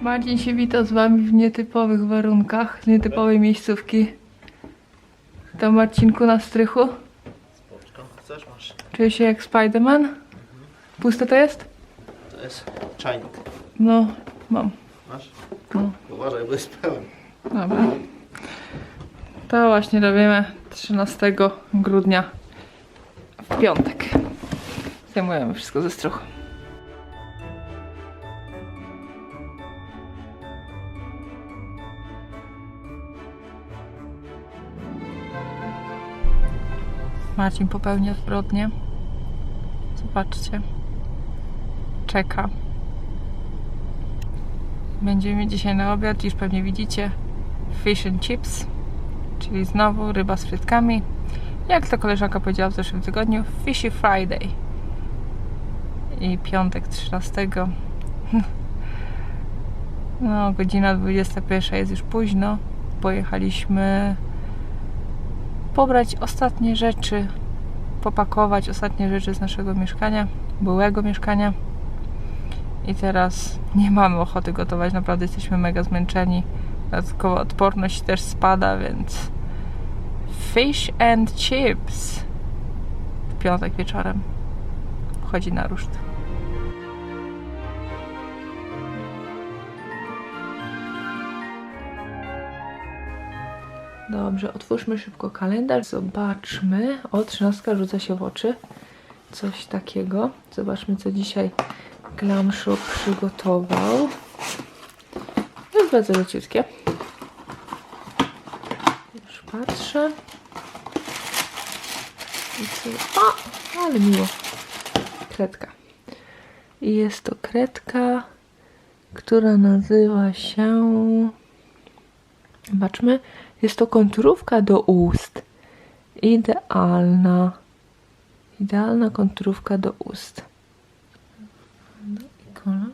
Marcin się wita z wami w nietypowych warunkach, z nietypowej miejscówki. To Marcinku na strychu. Spoczko. Chcesz? Masz. Czuję się jak Spiderman. Puste to jest? To jest czajnik. No, mam. Masz? No, Uważaj, bo jest pełen. dobra. To właśnie robimy 13 grudnia w piątek. Zajmujemy wszystko ze strychu. Marcin popełnia zbrodnię. Zobaczcie. Czeka. Będziemy dzisiaj na obiad, już pewnie widzicie, fish and chips, czyli znowu ryba z frytkami. Jak to koleżanka powiedziała w zeszłym tygodniu, Fishy Friday. I piątek 13. No, godzina 21 jest już późno. Pojechaliśmy pobrać ostatnie rzeczy, popakować ostatnie rzeczy z naszego mieszkania, byłego mieszkania. I teraz nie mamy ochoty gotować, naprawdę jesteśmy mega zmęczeni. Dodatkowo odporność też spada, więc fish and chips w piątek wieczorem wchodzi na ruszt. Dobrze, otwórzmy szybko kalendarz, zobaczmy. O, 13 rzuca się w oczy. Coś takiego. Zobaczmy, co dzisiaj Glam Shop przygotował. Jest bardzo leciutkie. Już patrzę. O, ale miło. Kredka. I jest to kredka, która nazywa się... Zobaczmy. Jest to konturówka do ust. Idealna. Idealna konturówka do ust. No i kolor.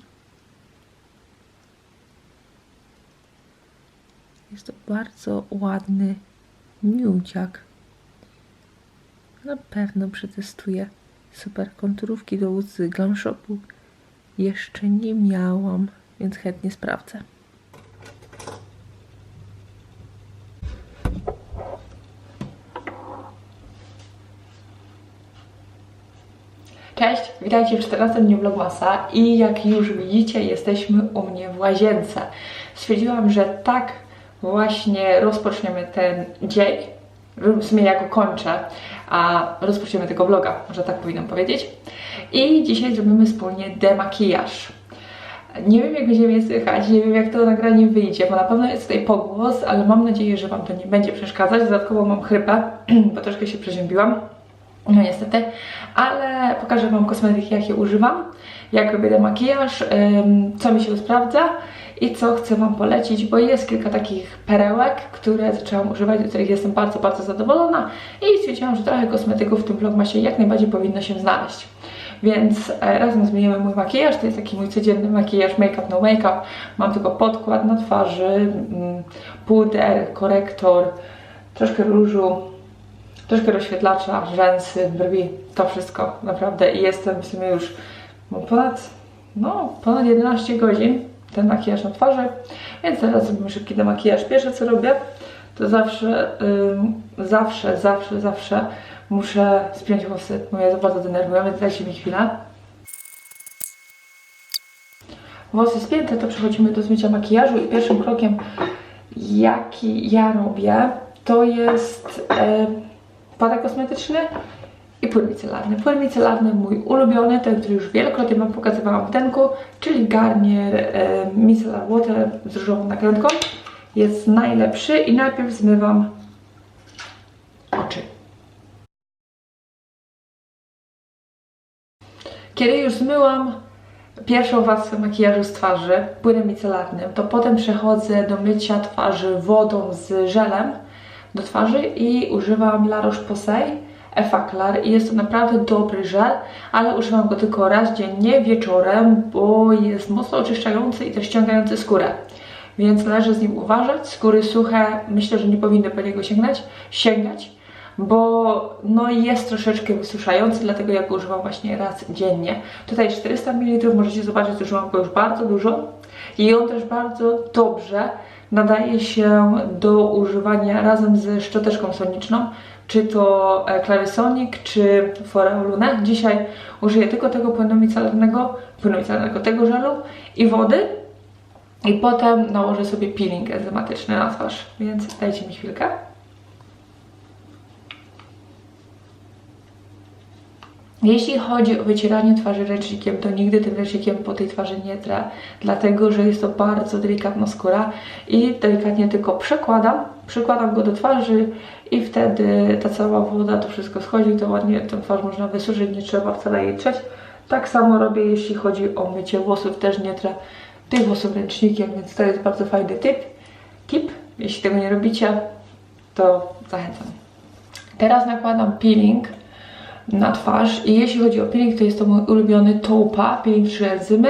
Jest to bardzo ładny nudziak. Na pewno przetestuję. Super konturówki do ust z Glam Shopu. Jeszcze nie miałam, więc chętnie sprawdzę. Cześć, witajcie w 14 dniu Vlogmasa i jak już widzicie jesteśmy u mnie w łazience. Stwierdziłam, że tak właśnie rozpoczniemy ten dzień, w sumie ja go kończę, a rozpoczniemy tego vloga, może tak powinnam powiedzieć. I dzisiaj zrobimy wspólnie demakijaż. Nie wiem jak będzie mnie słychać, nie wiem jak to nagranie wyjdzie, bo na pewno jest tutaj pogłos, ale mam nadzieję, że Wam to nie będzie przeszkadzać. Dodatkowo mam chrypę, bo troszkę się przeziębiłam. No niestety, ale pokażę Wam kosmetyki, jakie używam, jak robię demakijaż, ym, co mi się sprawdza i co chcę Wam polecić, bo jest kilka takich perełek, które zaczęłam używać, do których jestem bardzo, bardzo zadowolona i stwierdziłam, że trochę kosmetyków w tym vlogmasie jak najbardziej powinno się znaleźć. Więc e, razem zmienimy mój makijaż, to jest taki mój codzienny makijaż make-up, no make-up. Mam tylko podkład na twarzy, mm, puder, korektor, troszkę różu, troszkę rozświetlacza, rzęsy, brwi, to wszystko naprawdę i jestem w sumie już no, ponad, no, ponad 11 godzin ten makijaż na twarzy, więc teraz zrobimy szybki demakijaż. Pierwsze co robię, to zawsze, ym, zawsze, zawsze, zawsze muszę spiąć włosy, bo mnie to bardzo denerwują, więc dajcie mi chwilę. Włosy spięte, to przechodzimy do zmycia makijażu i pierwszym krokiem, jaki ja robię, to jest e, pada kosmetyczny i płyn micelarny. Płyn micelarny mój ulubiony, ten, który już wielokrotnie Wam pokazywałam w tenku, czyli Garnier e, Micellar Water z różową nakrętką. Jest najlepszy i najpierw zmywam oczy. Kiedy już zmyłam pierwszą warstwę makijażu z twarzy płynem micelarnym, to potem przechodzę do mycia twarzy wodą z żelem do twarzy i używam La Roche-Posay Effaclar i jest to naprawdę dobry żel, ale używam go tylko raz dziennie wieczorem, bo jest mocno oczyszczający i też ściągający skórę. Więc należy z nim uważać. Skóry suche myślę, że nie powinny po niego sięgnąć, sięgać, bo no jest troszeczkę wysuszający, dlatego ja go używam właśnie raz dziennie. Tutaj 400 ml, możecie zobaczyć, używam go już bardzo dużo. I on też bardzo dobrze nadaje się do używania razem ze szczoteczką soniczną, czy to e, Clarisonic, czy Foreo Dzisiaj użyję tylko tego płynu micelarnego, płynu micelarnego, tego żelu i wody. I potem nałożę sobie peeling enzymatyczny na twarz, więc dajcie mi chwilkę. Jeśli chodzi o wycieranie twarzy ręcznikiem, to nigdy tym ręcznikiem po tej twarzy nie trę, dlatego że jest to bardzo delikatna skóra i delikatnie tylko przekładam, przykładam go do twarzy i wtedy ta cała woda, to wszystko schodzi, to ładnie tę twarz można wysuszyć, nie trzeba wcale jej trzeć. Tak samo robię, jeśli chodzi o mycie włosów, też nie trę tych włosów ręcznikiem, więc to jest bardzo fajny tip. Tip, jeśli tego nie robicie, to zachęcam. Teraz nakładam peeling na twarz. I jeśli chodzi o peeling, to jest to mój ulubiony Toupa, peeling trzy enzymy,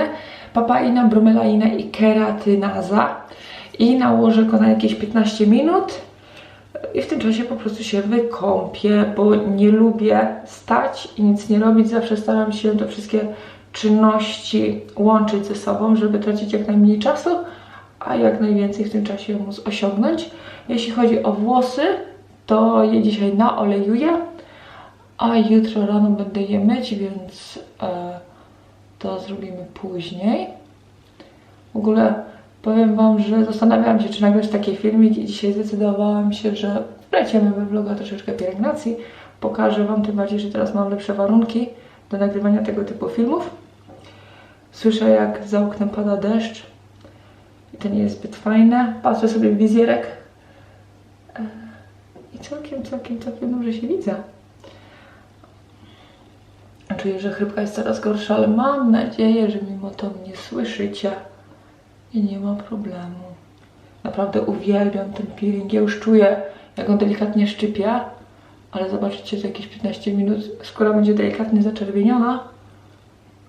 papaina, bromelaina i keratynaza. I nałożę go na jakieś 15 minut. I w tym czasie po prostu się wykąpię, bo nie lubię stać i nic nie robić, zawsze staram się te wszystkie czynności łączyć ze sobą, żeby tracić jak najmniej czasu, a jak najwięcej w tym czasie móc osiągnąć. Jeśli chodzi o włosy, to je dzisiaj naolejuję, a jutro rano będę je myć, więc e, to zrobimy później. W ogóle powiem Wam, że zastanawiałam się, czy nagrać taki filmik i dzisiaj zdecydowałam się, że wleciemy we vloga troszeczkę pielęgnacji. Pokażę Wam, tym bardziej, że teraz mam lepsze warunki do nagrywania tego typu filmów. Słyszę, jak za oknem pada deszcz i to nie jest zbyt fajne. Patrzę sobie w wizjerek e, i całkiem, całkiem, całkiem dobrze się widzę. Czuję, że chrypka jest coraz gorsza, ale mam nadzieję, że mimo to mnie słyszycie i nie ma problemu. Naprawdę uwielbiam ten peeling. Ja już czuję, jak on delikatnie szczypie, ale zobaczycie, za jakieś 15 minut skóra będzie delikatnie zaczerwieniona,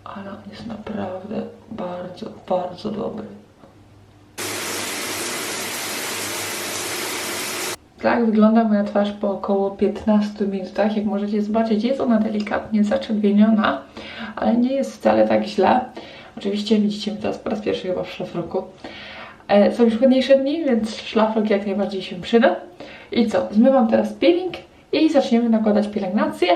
ale on jest naprawdę bardzo, bardzo dobry. Tak wygląda moja twarz po około 15 minutach. Jak możecie zobaczyć, jest ona delikatnie zaczerwieniona, ale nie jest wcale tak źle. Oczywiście widzicie mnie teraz po raz pierwszy chyba w szlafroku. E, Są już chłodniejsze dni, więc szlafrok jak najbardziej się przyda. I co? Zmywam teraz peeling i zaczniemy nakładać pielęgnację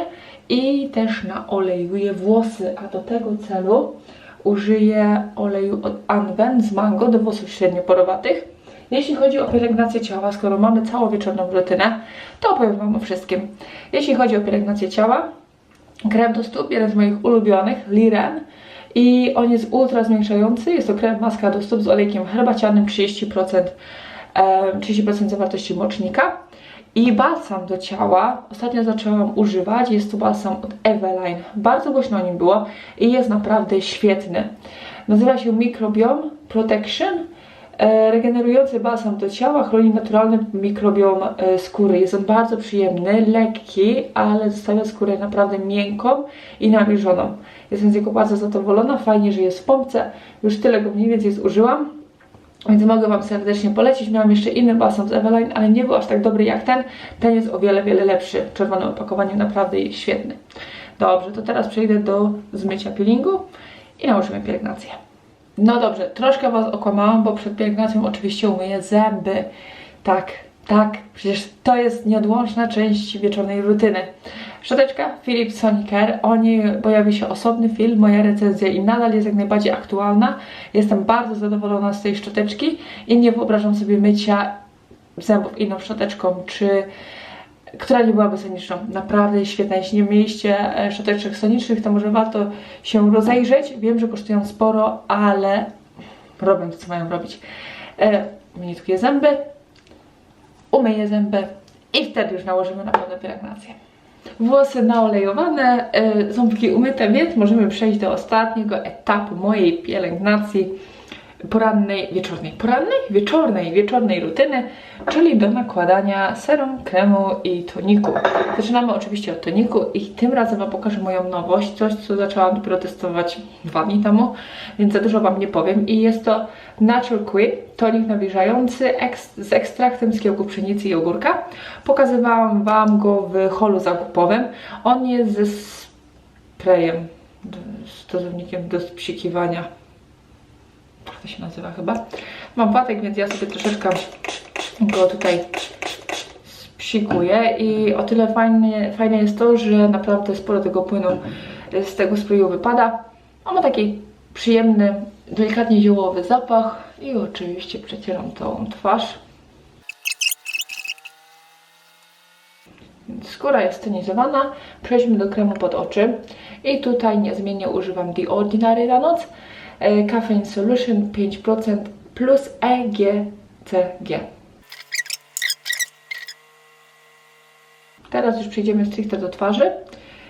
i też naolejuję włosy, a do tego celu użyję oleju od Anwen z mango do włosów średnioporowatych. Jeśli chodzi o pielęgnację ciała, skoro mamy całą wieczorną rutynę, to opowiem Wam o wszystkim. Jeśli chodzi o pielęgnację ciała, krem do stóp, jeden z moich ulubionych, Liren. I on jest ultra zmniejszający. Jest to krem maska do stóp z olejkiem herbacianym 30%, em, 30% zawartości mocznika. I balsam do ciała ostatnio zaczęłam używać. Jest to balsam od Eveline. Bardzo głośno o nim było i jest naprawdę świetny. Nazywa się Microbiome Protection. E, Regenerujący balsam do ciała chroni naturalny mikrobiom e, skóry. Jest on bardzo przyjemny, lekki, ale zostawia skórę naprawdę miękką i nawilżoną. Jestem z niego bardzo zadowolona. Fajnie, że jest w pompce. Już tyle go mniej więcej zużyłam. Więc mogę Wam serdecznie polecić. Miałam jeszcze inny balsam z Eveline, ale nie był aż tak dobry jak ten. Ten jest o wiele, wiele lepszy. W czerwonym opakowaniu naprawdę świetny. Dobrze, to teraz przejdę do zmycia peelingu i nałożymy pielęgnację. No dobrze, troszkę Was okłamałam, bo przed pielęgnacją oczywiście umyję zęby. Tak, tak, przecież to jest nieodłączna część wieczornej rutyny. Szczoteczka Philips Sonicare, o niej pojawi się osobny film, moja recenzja i nadal jest jak najbardziej aktualna. Jestem bardzo zadowolona z tej szczoteczki i nie wyobrażam sobie mycia zębów inną szczoteczką, czy która nie byłaby soniczną. Naprawdę świetna. Jeśli nie mieliście e, szczoteczek sonicznych, to może warto się rozejrzeć. Wiem, że kosztują sporo, ale robią to, co mają robić. E, zęby, umyję zęby i wtedy już nałożymy na pewno pielęgnację. Włosy naolejowane, e, ząbki umyte, więc możemy przejść do ostatniego etapu mojej pielęgnacji porannej, wieczornej, porannej, wieczornej, wieczornej rutyny, czyli do nakładania serum, kremu i toniku. Zaczynamy oczywiście od toniku i tym razem Wam pokażę moją nowość, coś co zaczęłam dopiero testować dwa dni temu, więc za dużo Wam nie powiem i jest to Natural Queen, tonik nawilżający z ekstraktem z kiełku pszenicy i ogórka. Pokazywałam Wam go w holu zakupowym. On jest ze sprayem, z dozownikiem do psikiwania to się nazywa chyba. Mam płatek, więc ja sobie troszeczkę go tutaj psikuję i o tyle fajnie, fajne jest to, że naprawdę sporo tego płynu z tego sprayu wypada. On ma taki przyjemny, delikatnie ziołowy zapach i oczywiście przecieram tą twarz. Skóra jest tonizowana. Przejdźmy do kremu pod oczy. I tutaj niezmiennie używam The Ordinary na noc. E, Caffeine Solution 5% plus EGCG. Teraz już przejdziemy stricte do twarzy.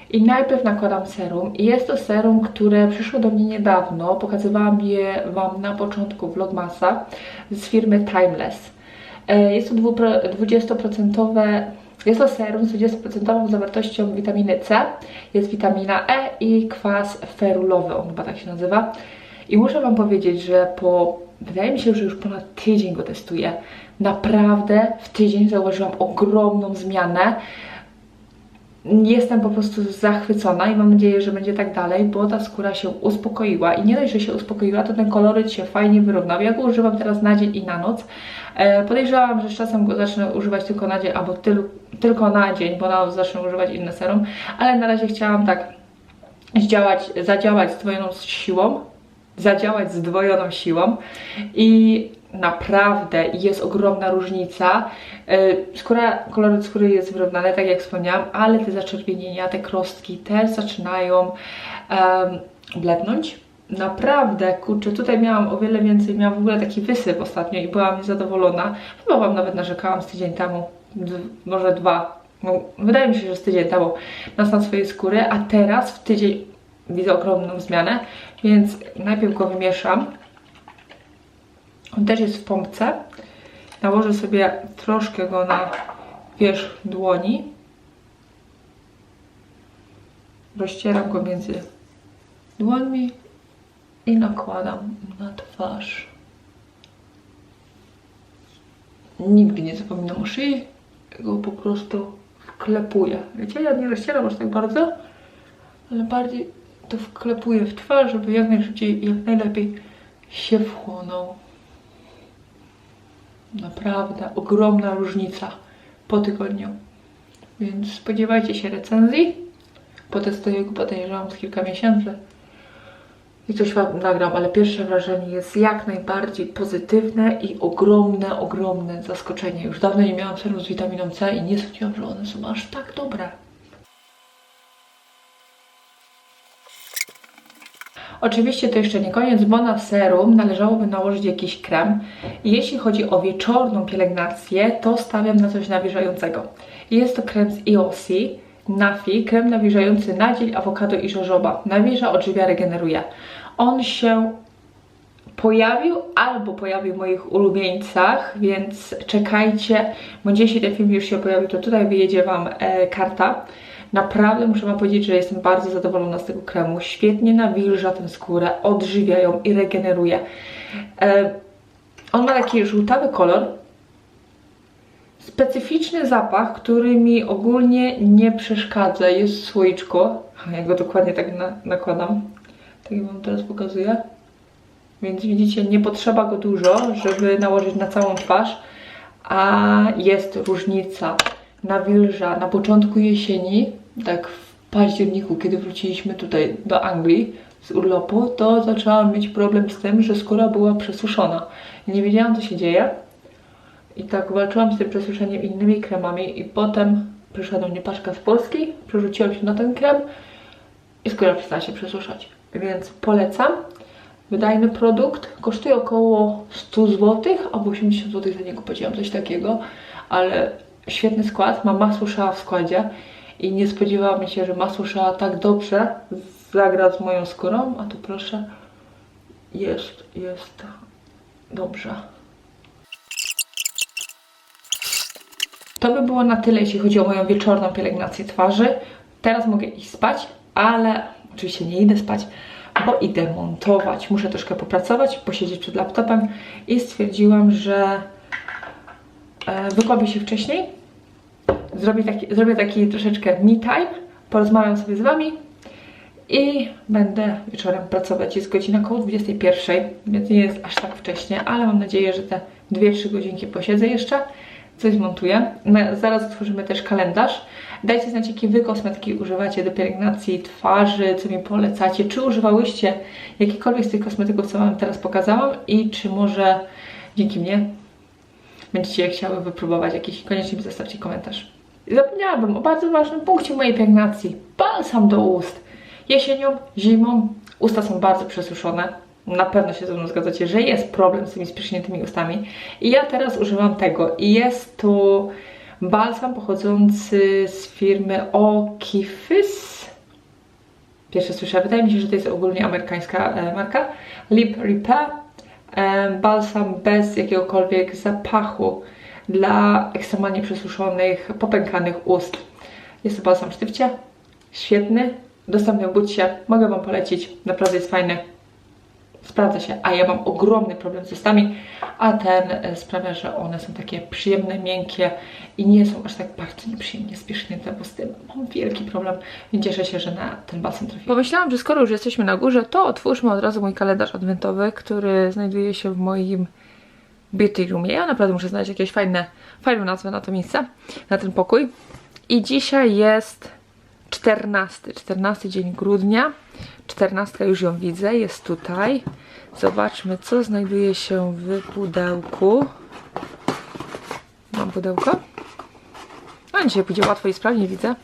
I najpierw nakładam serum. I jest to serum, które przyszło do mnie niedawno. Pokazywałam je Wam na początku vlogmasa z firmy Timeless. E, Jest to dwupro- 20% jest to serum z 20% zawartością witaminy C, jest witamina E i kwas ferulowy, on chyba tak się nazywa. I muszę Wam powiedzieć, że po, wydaje mi się, że już ponad tydzień go testuję. Naprawdę w tydzień zauważyłam ogromną zmianę. Jestem po prostu zachwycona i mam nadzieję, że będzie tak dalej, bo ta skóra się uspokoiła i nie dość, że się uspokoiła, to ten koloryt się fajnie wyrównał. Ja go używam teraz na dzień i na noc. E, podejrzewam, że z czasem go zacznę używać tylko na dzień, albo tyl, tylko na dzień, bo na zacznę używać inne serum, ale na razie chciałam tak zdziałać, zadziałać zdwojoną siłą, zadziałać zdwojoną siłą i naprawdę jest ogromna różnica. Yy, Skóra, koloryt skóry jest wyrównany, tak jak wspomniałam, ale te zaczerwienienia, te krostki też zaczynają um, blednąć. Naprawdę, kurczę, tutaj miałam o wiele więcej, miałam w ogóle taki wysyp ostatnio i byłam niezadowolona. Chyba Wam nawet narzekałam z tydzień temu, może dwa, no, wydaje mi się, że z tydzień temu na stan swojej skóry, a teraz w tydzień widzę ogromną zmianę, więc najpierw go wymieszam. On też jest w pompce. Nałożę sobie troszkę go na wierzch dłoni. Rozcieram go między dłońmi i nakładam na twarz. Nigdy nie zapominam o szyi, go po prostu wklepuję. Wiecie, ja nie rozcieram aż tak bardzo, ale bardziej to wklepuję w twarz, żeby jak najszybciej jak najlepiej się wchłonął. Naprawdę ogromna różnica po tygodniu. Więc spodziewajcie się recenzji. Potestuję go podejrzewam z kilka miesięcy. I coś Wam nagram, ale pierwsze wrażenie jest jak najbardziej pozytywne i ogromne, ogromne zaskoczenie. Już dawno nie miałam serum z witaminą C i nie sądziłam, że one są aż tak dobre. Oczywiście to jeszcze nie koniec, bo na serum należałoby nałożyć jakiś krem. Jeśli chodzi o wieczorną pielęgnację, to stawiam na coś nawilżającego. Jest to krem z EOC, Nafi, krem nawilżający na dzień, awokado i żożoba. Nawilża, odżywia, regeneruje. On się pojawił albo pojawił w moich ulubieńcach, więc czekajcie, bo jeśli ten film już się pojawił, to tutaj wyjedzie Wam e, karta. Naprawdę muszę Wam powiedzieć, że jestem bardzo zadowolona z tego kremu. Świetnie nawilża tę skórę, odżywia ją i regeneruje. E, on ma taki żółtawy kolor, specyficzny zapach, który mi ogólnie nie przeszkadza. Jest słoiczko, ja go dokładnie tak na, nakładam, tak jak Wam teraz pokazuję. Więc widzicie, nie potrzeba go dużo, żeby nałożyć na całą twarz, a jest różnica. Nawilża na początku jesieni, tak w październiku, kiedy wróciliśmy tutaj do Anglii z urlopu, to zaczęłam mieć problem z tym, że skóra była przesuszona. Nie wiedziałam, co się dzieje. I tak walczyłam z tym przesuszeniem innymi kremami i potem przyszła do mnie paczka z Polski, przerzuciłam się na ten krem i skóra przestała się przesuszać. Więc polecam. Wydajny produkt, kosztuje około 100 zł, albo 80 zł za niego płaciłam, coś takiego, ale świetny skład, ma masło w składzie i nie spodziewałam się, że masło szała tak dobrze zagra z moją skórą, a tu proszę, jest, jest dobrze. To by było na tyle, jeśli chodzi o moją wieczorną pielęgnację twarzy. Teraz mogę iść spać, ale oczywiście nie idę spać, bo idę montować. Muszę troszkę popracować, posiedzieć przed laptopem i stwierdziłam, że e, wykąpię się wcześniej, zrobię taki, zrobię taki troszeczkę me time, porozmawiam sobie z Wami i będę wieczorem pracować. Jest godzina około 21, więc nie jest aż tak wcześnie, ale mam nadzieję, że te 2-3 godzinki posiedzę jeszcze, coś zmontuję. My zaraz otworzymy też kalendarz. Dajcie znać, jakie Wy kosmetyki używacie do pielęgnacji twarzy, co mi polecacie, czy używałyście jakikolwiek z tych kosmetyków, co Wam teraz pokazałam i czy może dzięki mnie będziecie chciały wypróbować jakiś, koniecznie mi zostawcie komentarz. Zapomniałabym o bardzo ważnym punkcie mojej pielęgnacji. Balsam do ust. Jesienią, zimą usta są bardzo przesuszone. Na pewno się ze mną zgadzacie, że jest problem z tymi sprzyśniętymi ustami. I ja teraz używam tego. I jest to balsam pochodzący z firmy Okifys. Pierwsze słyszę, wydaje mi się, że to jest ogólnie amerykańska e, marka. Lip Repair. E, balsam bez jakiegokolwiek zapachu dla ekstremalnie przesuszonych, popękanych ust. Jest to balsam w sztywcie, świetny, dostępny w budcie, mogę Wam polecić, naprawdę jest fajny, sprawdza się, a ja mam ogromny problem z ustami, a ten e, sprawia, że one są takie przyjemne, miękkie i nie są aż tak bardzo nieprzyjemnie spiesznięte, bo z tym mam wielki problem, więc cieszę się, że na ten balsam trafiłam. Pomyślałam, że skoro już jesteśmy na górze, to otwórzmy od razu mój kalendarz adwentowy, który znajduje się w moim beauty roomie. Ja naprawdę muszę znaleźć jakieś fajne, fajną nazwę na to miejsce, na ten pokój. I dzisiaj jest 14, 14 dzień grudnia. 14 już ją widzę, jest tutaj. Zobaczmy, co znajduje się w pudełku. Mam pudełko. A dzisiaj pójdzie łatwo i sprawnie, widzę.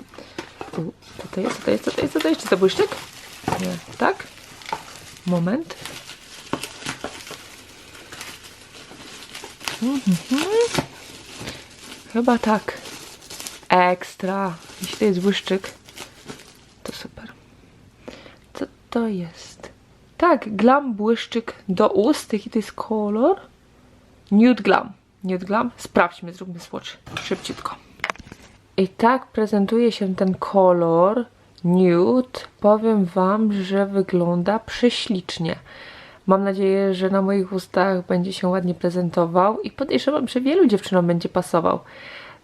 U, Co to jest, to jest, to jest, to jest? Czy to błyszczyk? Nie, tak? Moment. Chyba tak. Ekstra. Jeśli to jest błyszczyk, to super. Co to jest? Tak, glam błyszczyk do ust. Jaki to jest kolor? Nude Glam. Nude Glam. Sprawdźmy, zróbmy swatch. Szybciutko. I tak prezentuje się ten kolor nude. Powiem Wam, że wygląda prześlicznie. Mam nadzieję, że na moich ustach będzie się ładnie prezentował i podejrzewam, że wielu dziewczynom będzie pasował.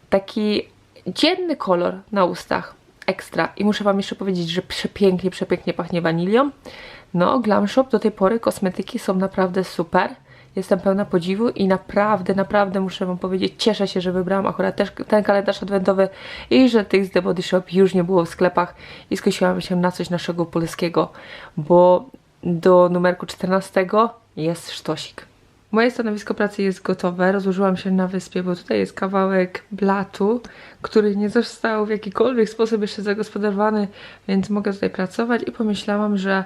Taki dzienny kolor na ustach. Ekstra. I muszę Wam jeszcze powiedzieć, że przepięknie, przepięknie pachnie wanilią. No, Glam Shop do tej pory kosmetyki są naprawdę super. Jestem pełna podziwu i naprawdę, naprawdę muszę Wam powiedzieć, cieszę się, że wybrałam akurat też ten kalendarz adwentowy i że tych z The Body Shop już nie było w sklepach i skusiłam się na coś naszego polskiego, bo do numerku 14 jest sztosik. Moje stanowisko pracy jest gotowe. Rozłożyłam się na wyspie, bo tutaj jest kawałek blatu, który nie został w jakikolwiek sposób jeszcze zagospodarowany, więc mogę tutaj pracować i pomyślałam, że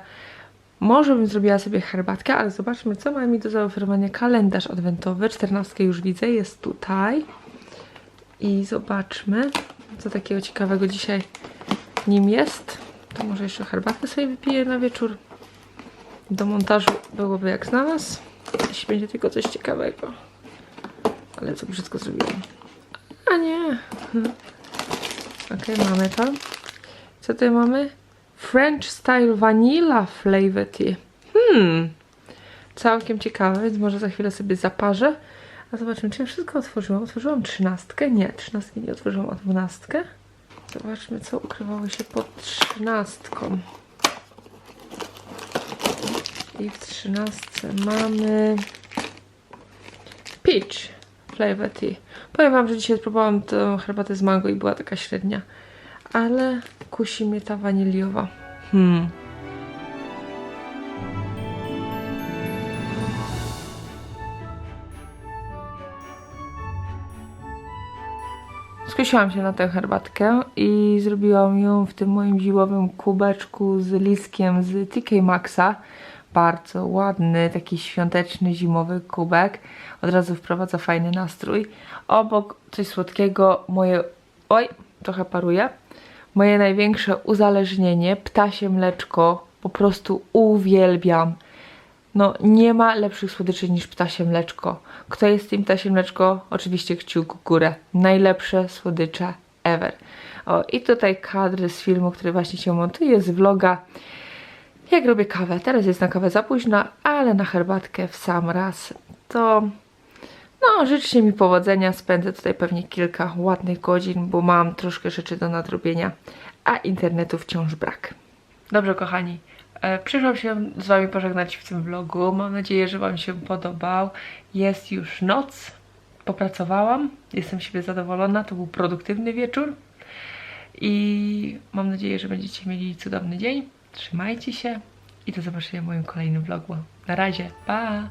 może bym zrobiła sobie herbatkę, ale zobaczmy, co ma mi do zaoferowania kalendarz adwentowy. 14 już widzę, jest tutaj. I zobaczmy, co takiego ciekawego dzisiaj nim jest. To może jeszcze herbatkę sobie wypiję na wieczór. Do montażu byłoby jak znalazł. Jeśli będzie tylko coś ciekawego. Ale co brzydko zrobiłam. A nie. Ok, mamy to. Co tutaj mamy? French Style Vanilla Flavor Tea. Hmm. Całkiem ciekawe, więc może za chwilę sobie zaparzę. A zobaczmy, czy ja wszystko otworzyłam. Otworzyłam trzynastkę? Nie, trzynastkę nie otworzyłam, a dwunastkę. Zobaczmy, co ukrywało się pod trzynastką. I w trzynastce mamy Peach Flavor Tea. Powiem Wam, że dzisiaj spróbowałam tę herbatę z mango i była taka średnia. Ale kusi mnie ta waniliowa. Hmm. Skusiłam się na tę herbatkę i zrobiłam ją w tym moim zimowym kubeczku z listkiem z TK Maxa. Bardzo ładny, taki świąteczny, zimowy kubek. Od razu wprowadza fajny nastrój. Obok coś słodkiego, moje... Oj, trochę paruje. Moje największe uzależnienie, ptasie mleczko. Po prostu uwielbiam. No, nie ma lepszych słodyczy niż ptasie mleczko. Kto jest tym ptasie mleczko? Oczywiście kciuk w górę. Najlepsze słodycze ever. O, i tutaj kadry z filmu, który właśnie się montuje, z vloga. Jak robię kawę. Teraz jest na kawę za późno, ale na herbatkę w sam raz. To no, życzcie mi powodzenia. Spędzę tutaj pewnie kilka ładnych godzin, bo mam troszkę rzeczy do nadrobienia, a internetu wciąż brak. Dobrze, kochani. E, Przyszłam się z Wami pożegnać w tym vlogu. Mam nadzieję, że Wam się podobał. Jest już noc. Popracowałam. Jestem siebie zadowolona. To był produktywny wieczór. I mam nadzieję, że będziecie mieli cudowny dzień. Trzymajcie się i do zobaczenia w moim kolejnym vlogu. Na razie. Pa!